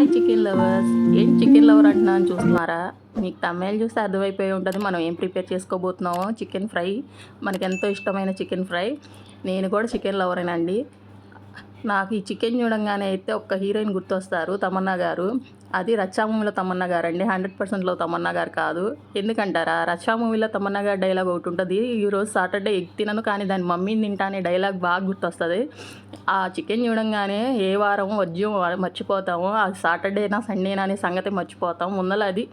Hi chicken lovers. ఏం chicken lover అంటున్నాను చూస్తున్నారా? మీకు తమిళ చూస్తే అర్థమైపోయి ఉంటుంది. మనం ఏం ప్రిపేర్ చేసుకోబోతున్నామో? Chicken fry. మనకి ఎంతో ఇష్టమైన చికెన్ ఫ్రై. నేను కూడా చికెన్ లవరేనండి. నాకు ఈ చికెన్ చూడంగానే అయితే ఒక్క హీరోయిన్ గుర్తొస్తారు తమన్నా గారు. అది రచ్చా మూవీలో తమన్నా గారు అండి హండ్రెడ్ పర్సెంట్లో తమన్నా గారు కాదు. ఎందుకంటారా? రచ్చా మూవీలో తమన్నా గారు డైలాగ్ ఒకటి ఉంటుంది. ఈరోజు సాటర్డే ఎగ్ తినను కానీ దాని మమ్మీని తింటానే డైలాగ్ బాగా గుర్తొస్తుంది. ఆ చికెన్ చూడంగానే ఏ వారం వద్యం మర్చిపోతాము. ఆ సాటర్డేనా సండేనా అనే సంగతి మర్చిపోతాం. ముందల అది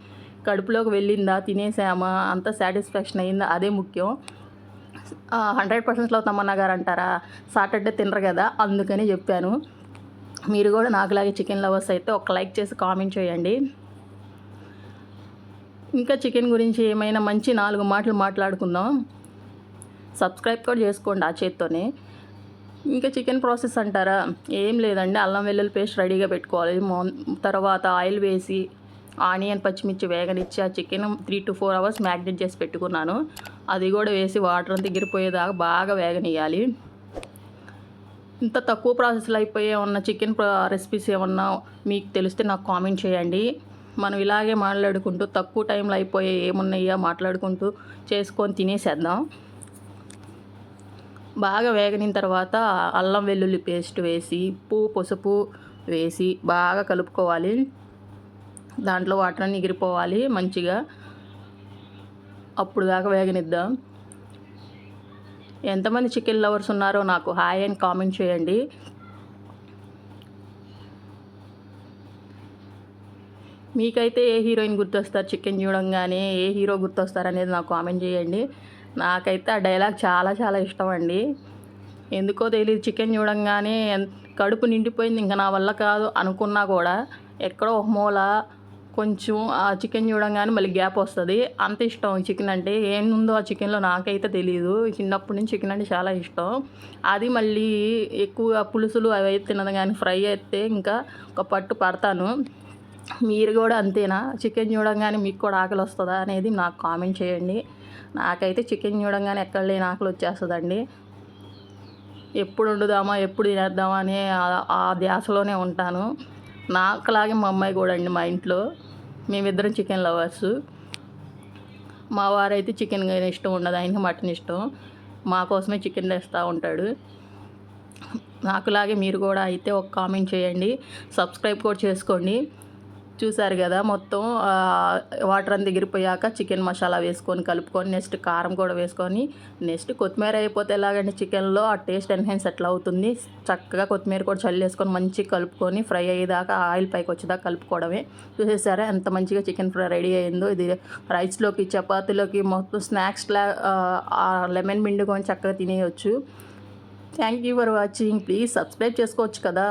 కడుపులోకి వెళ్ళిందా తినేసామా అంత సాటిస్ఫాక్షన్ అయిందా అదే ముఖ్యం. హండ్రెడ్ పర్సెంట్లో అవుతామన్న గారు అంటారా? సాటర్డే తినరు కదా అందుకని చెప్పాను. మీరు కూడా నాకులాగే చికెన్ లవర్స్ అయితే ఒక లైక్ చేసి కామెంట్ చేయండి. ఇంకా చికెన్ గురించి ఏమైనా మంచి నాలుగు మాటలు మాట్లాడుకుందాం. సబ్స్క్రైబ్ కూడా చేసుకోండి ఆ చేత్తోనే. ఇంకా చికెన్ ప్రాసెస్ అంటారా? ఏం లేదండి అల్లం వెల్లుల్లి పేస్ట్ రెడీగా పెట్టుకోవాలి. తర్వాత ఆయిల్ వేసి ఆనియన్ పచ్చిమిర్చి వేగనిచ్చి ఆ chicken three to four hours marinate చేసి పెట్టుకున్నాను. అది కూడా వేసి వాటర్ అంతా ఎగిరిపోయేదాకా బాగా వేగనియాలి ఇంత తక్కువ ప్రాసెస్లో అయిపోయే ఉన్న చికెన్ రెసిపీస్ ఏమన్నా మీకు తెలిస్తే నాకు కామెంట్ చేయండి. మనం ఇలాగే మాట్లాడుకుంటూ తక్కువ టైంలో అయిపోయే ఏమున్నాయో మాట్లాడుకుంటూ చేసుకొని తినేసేద్దాం. బాగా వేగనిన తర్వాత అల్లం వెల్లుల్లి పేస్ట్ వేసి ఉప్పు పసుపు వేసి బాగా కలుపుకోవాలి. దాంట్లో వాటర్ అన్ని ఎగిరిపోవాలి మంచిగా. అప్పుడు దాకా వేగనిద్దాం. ఎంతమంది చికెన్ లవర్స్ ఉన్నారో నాకు హాయ్ అని కామెంట్ చేయండి. మీకైతే ఏ హీరోయిన్ గుర్తొస్తారు చికెన్ చూడంగానే? ఏ హీరో గుర్తొస్తారు అనేది నాకు కామెంట్ చేయండి. నాకైతే ఆ డైలాగ్ చాలా చాలా ఇష్టం అండి. ఎందుకో తెలియదు చికెన్ చూడంగానే కడుపు నిండిపోయింది ఇంకా నా వల్ల కాదు అనుకున్నా కూడా ఎక్కడో ఒక మూల కొంచెం ఆ చికెన్ చూడంగానే మళ్ళీ గ్యాప్ వస్తుంది. అంత ఇష్టం చికెన్ అంటే. ఏముందో ఆ చికెన్లో నాకైతే తెలియదు చిన్నప్పటి నుంచి చికెన్ అంటే చాలా ఇష్టం. అది మళ్ళీ ఎక్కువ పులుసులు అవి అయితే తినదు కానీ ఫ్రై అయితే ఇంకా ఒక పట్టు పడతాను. మీరు కూడా అంతేనా? చికెన్ చూడంగానే మీకు కూడా ఆకలి వస్తుందా అనేది నాకు కామెంట్ చేయండి. నాకైతే చికెన్ చూడంగానే ఎక్కడ లేని ఆకలి వచ్చేస్తుందండి. ఎప్పుడు వండుదామా ఎప్పుడు తినేద్దామా అనే ఆ- ఆ ధ్యాసలోనే ఉంటాను. నాకులాగే మా అమ్మాయి కూడా అండి మా ఇంట్లో. మేమిద్దరం చికెన్ లవర్స్. మా వారైతే చికెన్ ఇష్టం ఉండదు ఆయనకి మటన్ ఇష్టం. మా కోసమే చికెన్ తెస్తూ ఉంటాడు. నాకులాగే మీరు కూడా అయితే ఒక కామెంట్ చేయండి. సబ్స్క్రైబ్ కూడా చేసుకోండి. చూసారు కదా మొత్తం వాటర్ అంతా ఎగిరిపోయాక చికెన్ మసాలా వేసుకొని కలుపుకొని నెక్స్ట్ కారం కూడా వేసుకొని నెక్స్ట్ కొత్తిమీర అయిపోతే ఎలాగంటే చికెన్లో ఆ టేస్ట్ ఎన్హాన్స్ ఎట్లా అవుతుంది. చక్కగా కొత్తిమీర కూడా చల్లేసుకొని మంచిగా కలుపుకొని ఫ్రై అయ్యేదాకా ఆయిల్ పైకి వచ్చేదాకా కలుపుకోవడమే. చూసేసారా ఎంత మంచిగా చికెన్ ఫ్రై రెడీ అయిందో. ఇది రైస్లోకి చపాతీలోకి మొత్తం స్నాక్స్ లా లెమన్ పిండుకొని చక్కగా తినేయచ్చు. Thank you for watching. Please subscribe చేసుకోవచ్చు కదా.